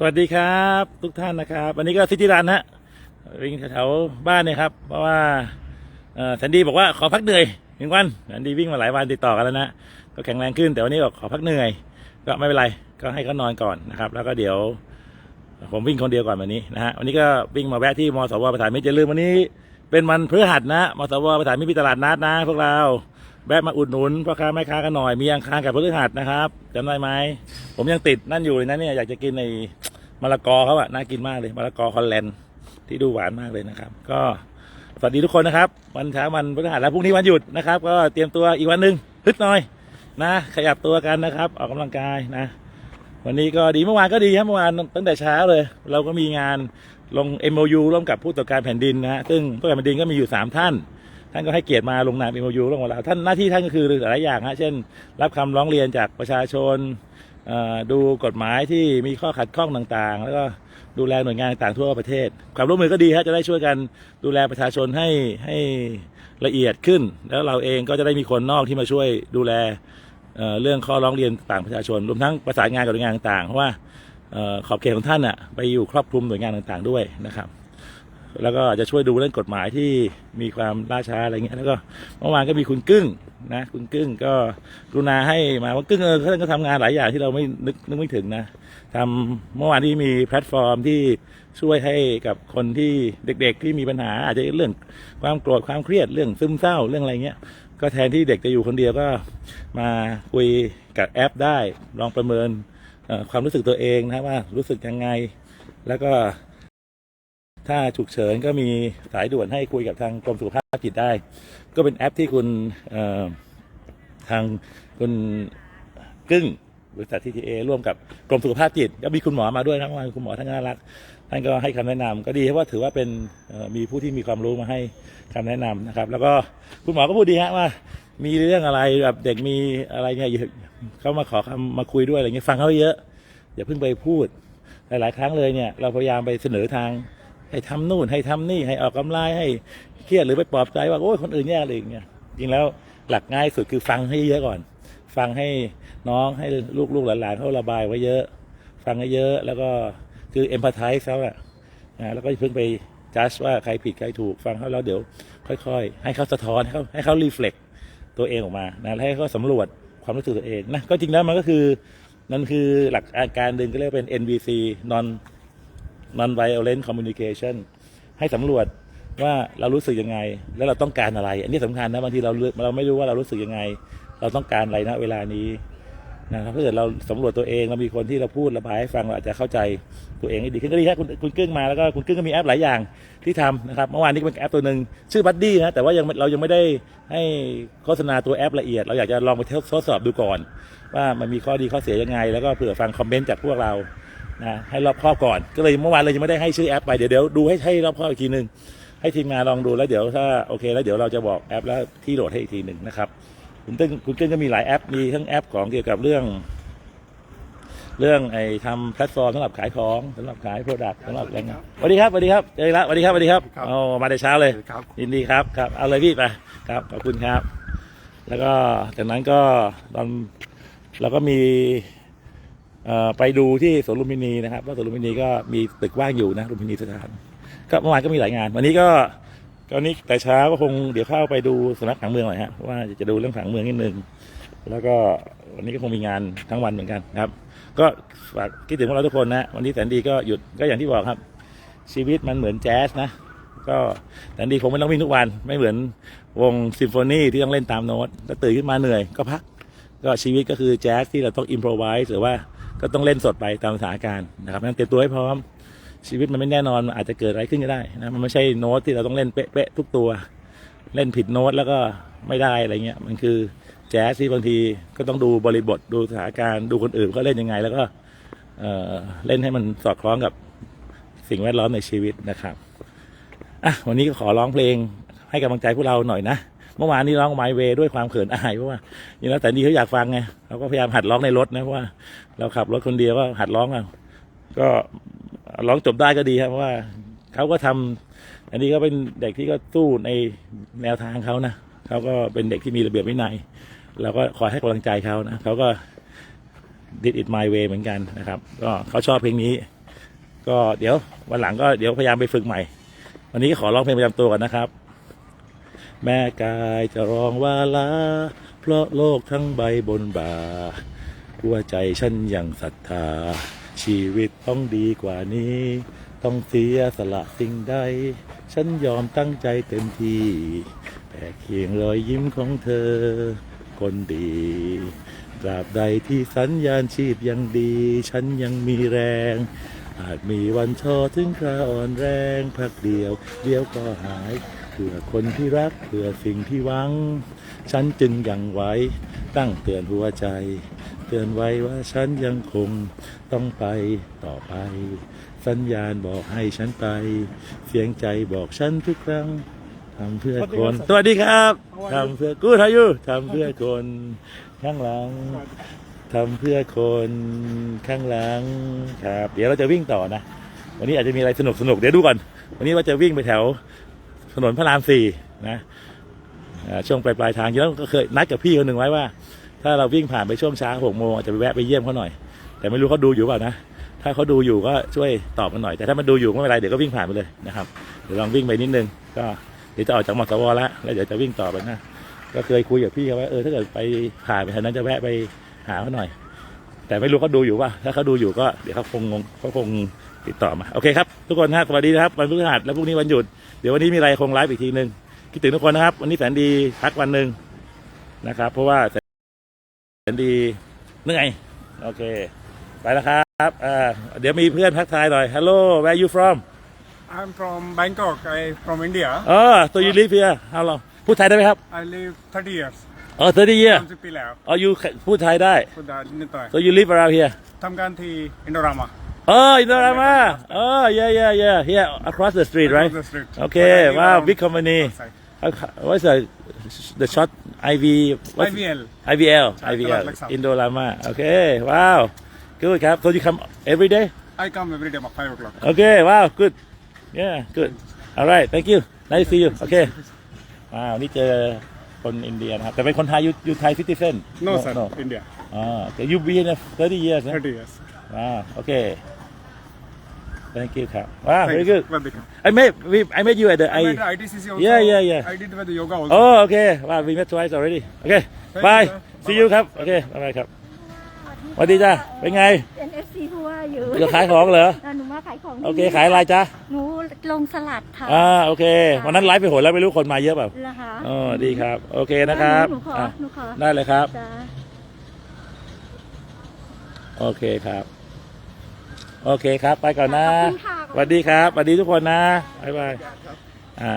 สวัสดีครับ ทุกท่านนะครับ วันนี้ก็ซิตี้รันฮะวิ่งแถวๆบ้านเนี่ยครับ เพราะว่าแซนดี้บอกว่าขอพักเหนื่อยหนึ่งวันแซนดี้วิ่งมาหลายวันติดต่อกันแล้วนะก็แข็งแรงขึ้นแต่วันนี้บอกขอพักเหนื่อย ก็ไม่เป็นไรก็ให้เขานอนก่อนนะครับ แล้วก็เดี๋ยว ผมวิ่งคนเดียวก่อนวันนี้นะฮะวันนี้ก็วิ่งมาแวะที่มสวประธานมิตรอย่าลืมวันนี้ เป็นวันพฤหัสนะมสวประธานมิตรมีตลาดนัดนะ พวกเราแวะมาอุดหนุนพ่อค้าแม่ค้ากันหน่อยมีอังคารกับพฤหัสนะครับจำได้ไหมผมยังติดนั่นอยู่เลยนะเนี่ยอยากจะกินใน มะละกอเขาอะน่ากินมากเลยมะละกอฮอลแลนด์ที่ดูหวานมากเลยนะครับ ก็สวัสดีทุกคนนะครับ วันเช้าวันพฤหัสแล้วพรุ่งนี้วันหยุดนะครับ ก็เตรียมตัวอีกวันหนึ่งฮึดหน่อยนะ ขยับตัวกันนะครับ ออกกำลังกายนะ วันนี้ก็ดีเมื่อวานก็ดีครับเมื่อวานตั้งแต่เช้าเลย เราก็มีงานลง MOU ร่วมกับผู้ตรวจการแผ่นดินนะฮะซึ่งผู้ตรวจการแผ่นดินก็มีอยู่ 3 ท่าน ท่านก็ให้เกียรติมาลงนาม MOU ร่วมกับเราท่านหน้าที่ท่านก็คือหลายอย่างฮะเช่น รับคำร้องเรียนจากประชาชน ดูกฎหมายที่มีข้อขัดข้องต่างๆ แล้วก็ดูแลหน่วยงานต่างๆทั่วประเทศ ความร่วมมือก็ดีฮะจะได้ช่วยกันดูแลประชาชนให้ให้ละเอียดขึ้น แล้วเราเองก็จะได้มีคนนอกที่มาช่วยดูแลเรื่องข้อร้องเรียนต่างประชาชน รวมทั้งประสานงานกับหน่วยงานต่างๆเพราะว่าขอบเขตของท่านอะไปอยู่ครอบคลุมหน่วยงานต่างๆด้วยนะครับ แล้วก็จะช่วยดูเรื่องกฎหมายที่มีความล่าช้าอะไรเงี้ยแล้วก็เมื่อวานก็มีคุณกึ้งนะคุณกึ้งก็กรุณาให้มาว่ากึ้งเออท่านก็ทำงานหลายอย่างที่เราไม่นึกนึกไม่ถึงนะทำเมื่อวานที่มีแพลตฟอร์มที่ช่วยให้กับคนที่เด็ก ๆ ที่มีปัญหาอาจจะเรื่องความโกรธความเครียดเรื่องซึมเศร้าเรื่องอะไรเงี้ยก็แทนที่เด็กจะอยู่คนเดียวก็มาคุยกับแอปได้ลองประเมินความรู้สึกตัวเองนะว่ารู้สึกยังไง แล้วก็ ถ้าฉุกเฉินก็มีสายด่วนให้คุยกับทางกรมสุขภาพจิตได้ ก็เป็นแอปที่คุณทางคุณกึ้งบริษัททีทีเอร่วมกับกรมสุขภาพจิตก็มีคุณหมอมาด้วยนะเมื่อวานคุณหมอท่านน่ารักท่านก็ให้คำแนะนำก็ดีเพราะว่าถือว่าเป็นมีผู้ที่มีความรู้มาให้คำแนะนำนะครับ แล้วก็คุณหมอก็พูดดีฮะว่า มีเรื่องอะไรแบบเด็กมีอะไรเนี่ยอย่าเขามาขอคำมาคุยด้วยอะไรเงี้ยฟังเขาเยอะ อย่าเพิ่งไปพูดหลายๆ ครั้งเลยเนี่ยเราพยายามไปเสนอทาง ให้ทำนู่นให้ทำนี่ให้ออกกำไรให้เครียดหรือไปปลอบใจว่าโอ้ยคนอื่นแย่อะไรอย่างเงี้ยจริงแล้วหลักง่ายสุดคือฟังให้เยอะก่อน ฟังให้น้องให้ลูกลูกหลานๆเขาระบายไว้เยอะ ฟังให้เยอะแล้วก็คือเอมพัตไทส์เขาอะนะแล้วก็เพิ่งไปจัดว่าใครผิดใครถูกฟังเขาแล้วเดี๋ยว ค่อย ๆ ให้เขาสะท้อนให้เขาให้เขารีเฟล็กตัวเองออกมานะแล้วให้เขาสำรวจความรู้สึกตัวเองนะก็จริงแล้วมันก็คือนั่นคือหลักอาการหนึ่งก็เรียกเป็น NVC non non violent communication ให้สำรวจว่าเรารู้สึกยังไง แล้วเราต้องการอะไร อันนี้สำคัญนะบางทีเราเราไม่รู้ว่าเรารู้สึกยังไง เราต้องการอะไรณเวลานี้นะครับถ้าเกิดเราสำรวจตัวเองเรามีคนที่เราพูดระบายให้ฟังเราอาจจะเข้าใจตัวเองดีขึ้นก็ดีครับคุณคุณกึ้งมาแล้วก็คุณกึ้งก็มีแอปหลายอย่างที่ทำนะครับเมื่อวานนี้เป็นแอปตัวหนึ่งชื่อบัดดี้นะแต่ว่ายังเรายังไม่ได้ให้โฆษณาตัวแอปละเอียด เราอยากจะลองไปทดสอบดูก่อน ว่ามันมีข้อดีข้อเสียยังไง แล้วก็เผื่อฟังคอมเมนต์จากพวกเรา นะให้รอบครอบก่อน ก็เลยเมื่อวานเลยยังไม่ได้ให้ชื่อแอปไปเดี๋ยวเดี๋ยวดูให้ให้รอบครอบอีกทีหนึ่งให้ทีมงานลองดูแล้วเดี๋ยวถ้าโอเคแล้วเดี๋ยวเราจะบอกแอปแล้วที่โหลดให้อีกทีหนึ่งนะครับคุณตึ้งคุณตึ้งก็มีหลายแอปมีทั้งแอปของเกี่ยวกับเรื่อง เรื่องไอ้ทำแพลตฟอร์มสำหรับขายของสำหรับขายโปรดักต์สำหรับแรงงานสวัสดีครับสวัสดีครับเจอแล้วสวัสดีครับสวัสดีครับครับเอามาแต่เช้าเลยครับ ยินดีครับครับเอาเลยพี่ไปครับขอบคุณครับ แล้วก็จากนั้นก็ตอนเราก็มีเอ่อ ไปดูที่สวนลุมพินีนะครับว่าสวนลุมพินีก็มีตึกว่างอยู่นะลุมพินีสถาน ก็เมื่อวานก็มีหลายงาน วันนี้ก็ก็นี้แต่เช้าก็คงเดี๋ยวเข้าไปดูสำนักผังเมืองหน่อยฮะเพราะว่าจะดูเรื่องผังเมืองนิดนึงแล้วก็วันนี้ก็คงมีงานทั้งวันเหมือนกันครับ ก็ฝากคิดถึงพวกเราทุกคนนะ วันนี้แสนดีก็หยุดก็อย่างที่บอกครับ ชีวิตมันเหมือนแจ๊สนะ ก็แสนดีคงไม่ต้องวิ่งทุกวัน ไม่เหมือนวงซิมโฟนีที่ต้องเล่นตามโน้ตแล้วตื่นขึ้นมาเหนื่อยก็พัก ก็ชีวิตก็คือแจ๊สที่เราต้องอิมพรไวส์หรือว่า ก็ต้องเล่นสดไปตามสถานการณ์นะครับงั้นเตรียมตัวให้พร้อมชีวิตมันไม่แน่นอนอาจจะเกิดอะไรขึ้นก็ได้นะมันไม่ใช่โน้ตที่เราต้องเล่นเป๊ะๆทุกตัว เล่นผิดโน้ตแล้วก็ไม่ได้อะไรเงี้ยมันคือแจ๊สที่บางทีก็ต้องดูบริบทดูสถานการณ์ดูคนอื่นเขาเล่นยังไง แล้วก็เออเล่นให้มันสอดคล้องกับสิ่งแวดล้อมในชีวิตนะครับอะวันนี้ก็ขอร้องเพลงให้กำลังใจพวกเราหน่อยนะ เมื่อวานนี้ร้องไมเวด้วยความเขินอายเพราะว่าอย่างนั้นแต่นี่เขาอยากฟังไงเราก็พยายามหัดร้องในรถนะเพราะว่าเราขับรถคนเดียวก็หัดร้องอะก็ร้องจบได้ก็ดีครับเพราะว่าเขาก็ทำอันนี้ก็เป็นเด็กที่ก็สู้ในแนวทางเขานะเขาก็เป็นเด็กที่มีระเบียบวินัยเราก็คอยให้กำลังใจเขานะเขาก็ did it my way เหมือนกันนะครับ ก็เขาชอบเพลงนี้ ก็เดี๋ยววันหลังก็เดี๋ยวพยายามไปฝึกใหม่ วันนี้ขอร้องเพลงประจำตัวกันนะครับ แม่กายจะร้องว่าลา เพราะโลกทั้งใบบนบ่า หัวใจฉันยังศรัทธา ชีวิตต้องดีกว่านี้ ต้องเสียสละสิ่งใด ฉันยอมตั้งใจเต็มที่แผ่เคียงรอยยิ้มของเธอ คนดีตราบใดที่สัญญาณชีพยังดี ฉันยังมีแรง อาจมีวันท้อถึงคราอ่อนแรงพักเดียว เดียวก็หาย เพื่อคนที่รักเพื่อสิ่งที่หวัง ฉันจึงยังไว้ตั้งเตือนหัวใจ เตือนไว้ว่าฉันยังคงต้องไปต่อไป สัญญาณบอกให้ฉันไป เสียงใจบอกฉันทุกครั้งทำเพื่อคน สวัสดีครับทำเพื่อกูทายุทำเพื่อคนข้างหลังทำเพื่อคนข้างหลังครับ เดี๋ยวเราจะวิ่งต่อนะ วันนี้อาจจะมีอะไรสนุกสนุกๆเดี๋ยวดูก่อน วันนี้ว่าจะวิ่งไปแถวถ นนพระรามสี่นะช่วงปลายปลายทางแล้วก็เคยนัดกับพี่คนหนึ่งไว้ว่า ถ้าเราวิ่งผ่านไปช่วงเช้าหกโมงอาจจะไปแวะไปเยี่ยมเขาหน่อย แต่ไม่รู้เขาดูอยู่เปล่านะถ้าเขาดูอยู่ก็ช่วยตอบกันหน่อยแต่ถ้ามันดูอยู่ไม่เป็นไรเดี๋ยวก็วิ่งผ่านไปเลยนะครับเดี๋ยวลองวิ่งไปนิดนึงก็เดี๋ยวจะออกจากมอสวแล้วแล้วเดี๋ยวจะวิ่งต่อไปนะก็เคยคุยกับพี่เขาว่าเออถ้าเกิดไปผ่านไปทางนั้นจะแวะไปหาเขาหน่อย แต่ไม่รู้เขาดูอยู่ป่ะถ้าเขาดูอยู่ก็เดี๋ยวเขาคงงงเขาคง ติดต่อมา โอเคครับ ทุกคนฮะสวัสดีนะครับ วันพฤหัสแล้วพรุ่งนี้วันหยุด เดี๋ยววันนี้มีอะไรคงไลฟ์อีกทีนึงคิดถึงทุกคนนะครับ วันนี้แสนดีพักวันหนึ่งนะครับ เพราะว่าแสนดีเหนื่อยโอเค ไปแล้วครับอ่าเดี๋ยวมีเพื่อนทักทายหน่อย Hello where you from I'm from Bangkok. I from India. เออ so you live here how long พูดไทยได้ไหมครับ I live 30 years. เออ30 year 30ปีแล้วอ๋อ you พูดไทยได้พูดได้นิดหน่อย so you live around here ทำงานที่อินโดรามา Oh, in Dorama. Oh, yeah, yeah, yeah. Here across the street, right? Across the street. Okay. But I live Wow, around big company. outside. How- What's the the short IV? What's IVL. IVL. Chai IVL. Kalat Laksa. Indorama. Okay. Wow. Good ครับ So you come every day? I come every day about 5 o'clock. Okay. Wow. Good. Yeah. Good. All right. Thank you. Nice to see you. Okay. ว้าวนี่เจอคนอินเดียนะครับ แต่เป็นคนไทยยูยูไทยซิติเซน No, sir. India. อ๋อแต่ you been here 30 years นะ 30 years. ว้าว Okay. Thank you ค รับว้าว Thank very you. good Welcome. I met we I met you at the I I went to ITCC also. Yeah, yeah, yeah. I did with the yoga also. Oh okay ว้าว we met twice already Okay Thank bye you, sir. see you ครับ โอเคบ๊ายบายครับสวัสดีจ้าเป็นไง เป็น FC ผู้ว่าอยู่จะขายของเหรอแล้วหนูมาขายของที่โอเคนี่ขายอะไรจ้าหนูลงสลัดค่ะ อ่า โอเค วันนั้นไลฟ์ไปโหนแล้วไม่รู้คนมาเยอะเปล่าเหรอคะอ๋อดีครับ โอเคนะครับ หนูขออะหนูขอ ได้เลยครับจ้าโอเคครับ โอเคครับ ไปก่อนนะขอบคุณค่ะ สวัสดีครับสวัสดีทุกคนนะบ๊ายบายอ่า